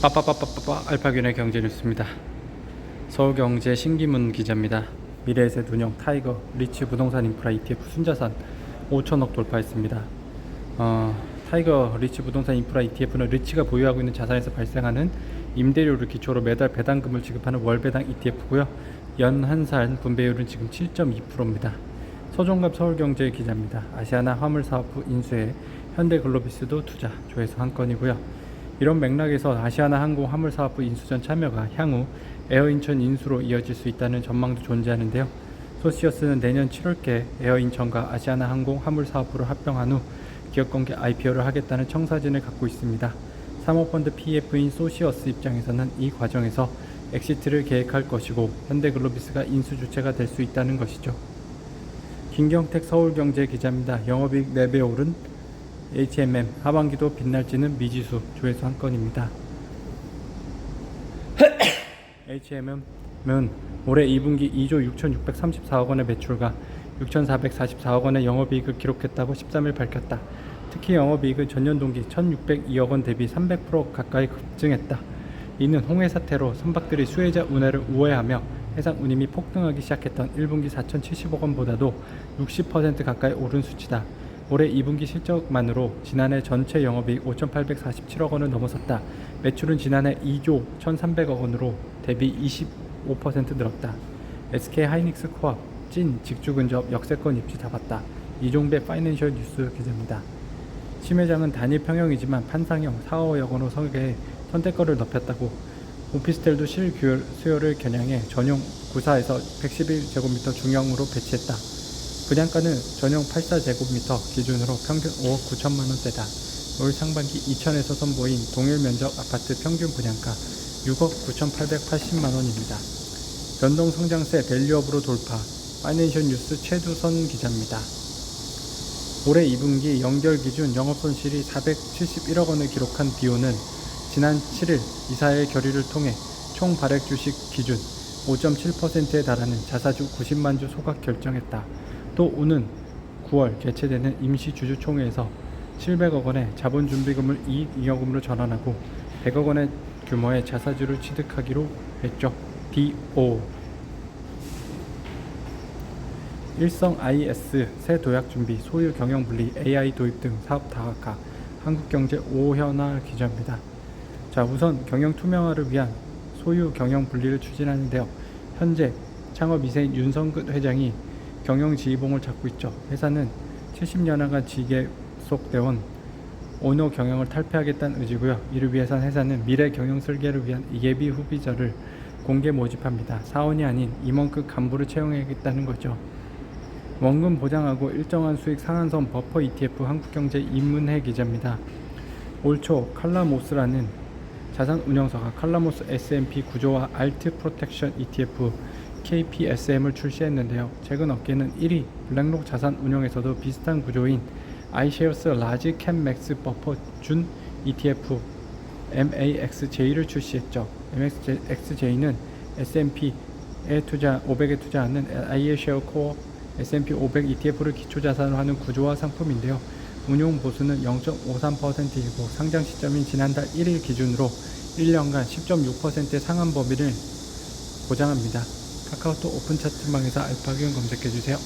빠빠빠빠빠빠 알파균의 경제뉴스입니다. 서울경제 신기문 기자입니다. 미래에셋 운영 타이거 리치 부동산 인프라 ETF 순자산 5천억 돌파했습니다. 어, 타이거 리치 부동산 인프라 ETF는 리치가 보유하고 있는 자산에서 발생하는 임대료를 기초로 매달 배당금을 지급하는 월배당 ETF고요. 연 한산 분배율은 지금 7.2%입니다. 서종갑 서울경제 기자입니다. 아시아나 화물사업부 인수에 현대글로비스도 투자 조회수 한 건이고요. 이런 맥락에서 아시아나 항공 화물사업부 인수전 참여가 향후 에어인천 인수로 이어질 수 있다는 전망도 존재하는데요. 소시어스는 내년 7월께 에어인천과 아시아나 항공 화물사업부를 합병한 후 기업공개 IPO를 하겠다는 청사진을 갖고 있습니다. 사모펀드 PF인 소시어스 입장에서는 이 과정에서 엑시트를 계획할 것이고 현대글로비스가 인수 주체가 될 수 있다는 것이죠. 김경택 서울경제 기자입니다. 영업이익 4배 오른 HMM 하반기도 빛날지는 미지수 조회수 한 건입니다. HMM은 올해 2분기 2조 6,634억 원의 매출과 6,444억 원의 영업이익을 기록했다고 13일 밝혔다. 특히 영업이익은 전년 동기 1,602억 원 대비 300% 가까이 급증했다. 이는 홍해 사태로 선박들이 수혜자 운해를 우회하며 해상 운임이 폭등하기 시작했던 1분기 4,070억 원보다도 60% 가까이 오른 수치다. 올해 2분기 실적만으로 지난해 전체 영업이익 5,847억 원을 넘어섰다. 매출은 지난해 2조 1,300억 원으로 대비 25% 늘었다. SK 하이닉스 코앞 찐 직주 근접 역세권 입지 잡았다. 이종배 파이낸셜 뉴스 기자입니다. 심 회장은 단일 평형이지만 판상형 4호여 원호 설계에 선택거를 넓혔다고 오피스텔도 실규 수요를 겨냥해 전용 94에서 111제곱미터 중형으로 배치했다. 분양가는 전용 84제곱미터 기준으로 평균 5억 9천만 원대다. 올 상반기 2천에서 선보인 동일 면적 아파트 평균 분양가 6억 9,880만 원입니다. 변동 성장세 밸류업으로 돌파. 파이낸셜 뉴스 최두선 기자입니다. 올해 2분기 연결 기준 영업 손실이 471억 원을 기록한 비오는 지난 7일 이사회 결의를 통해 총 발행 주식 기준 5.7%에 달하는 자사주 90만 주 소각 결정했다. 또 오는 9월 개최되는 임시 주주총회에서 700억 원의 자본 준비금을 이익 잉여금으로 전환하고 100억 원의 규모의 자사주를 취득하기로 했죠. DO 일성 IS 새 도약 준비, 소유 경영 분리, AI 도입 등 사업 다각화. 한국경제 오현아 기자입니다. 자, 우선 경영 투명화를 위한 소유 경영 분리를 추진하는데요. 현재 창업 2세인 윤성근 회장이 경영 지휘봉을 잡고 있죠. 회사는 70년여간 지계속대원 오너 경영을 탈피하겠다는 의지고요. 이를 위해선 회사는 미래 경영 설계를 위한 예비 후비자를 공개 모집합니다. 사원이 아닌 임원급 간부를 채용하겠다는 거죠. 원금 보장하고 일정한 수익 상한선 버퍼 ETF 한국경제 임문혜 기자입니다. 올 초 칼라모스라는 자산 운용사가 칼라모스 S&P 구조화 알트 프로텍션 ETF KPSM을 출시했는데요. 최근 업계는 1위 블랙록 자산 운용에서도 비슷한 구조인 iShares 라지 캡 맥스 버퍼 준 ETF MAXJ를 출시했죠. MAXJ는 S&P에 투자 500에 투자하는 iShares 코어 S&P 500 ETF를 기초 자산으로 하는 구조화 상품인데요. 운용 보수는 0.53%이고 상장 시점인 지난달 1일 기준으로 1년간 10.6%의 상한 범위를 보장합니다. 카카오톡 오픈 차트방에서 알파균 검색해 주세요.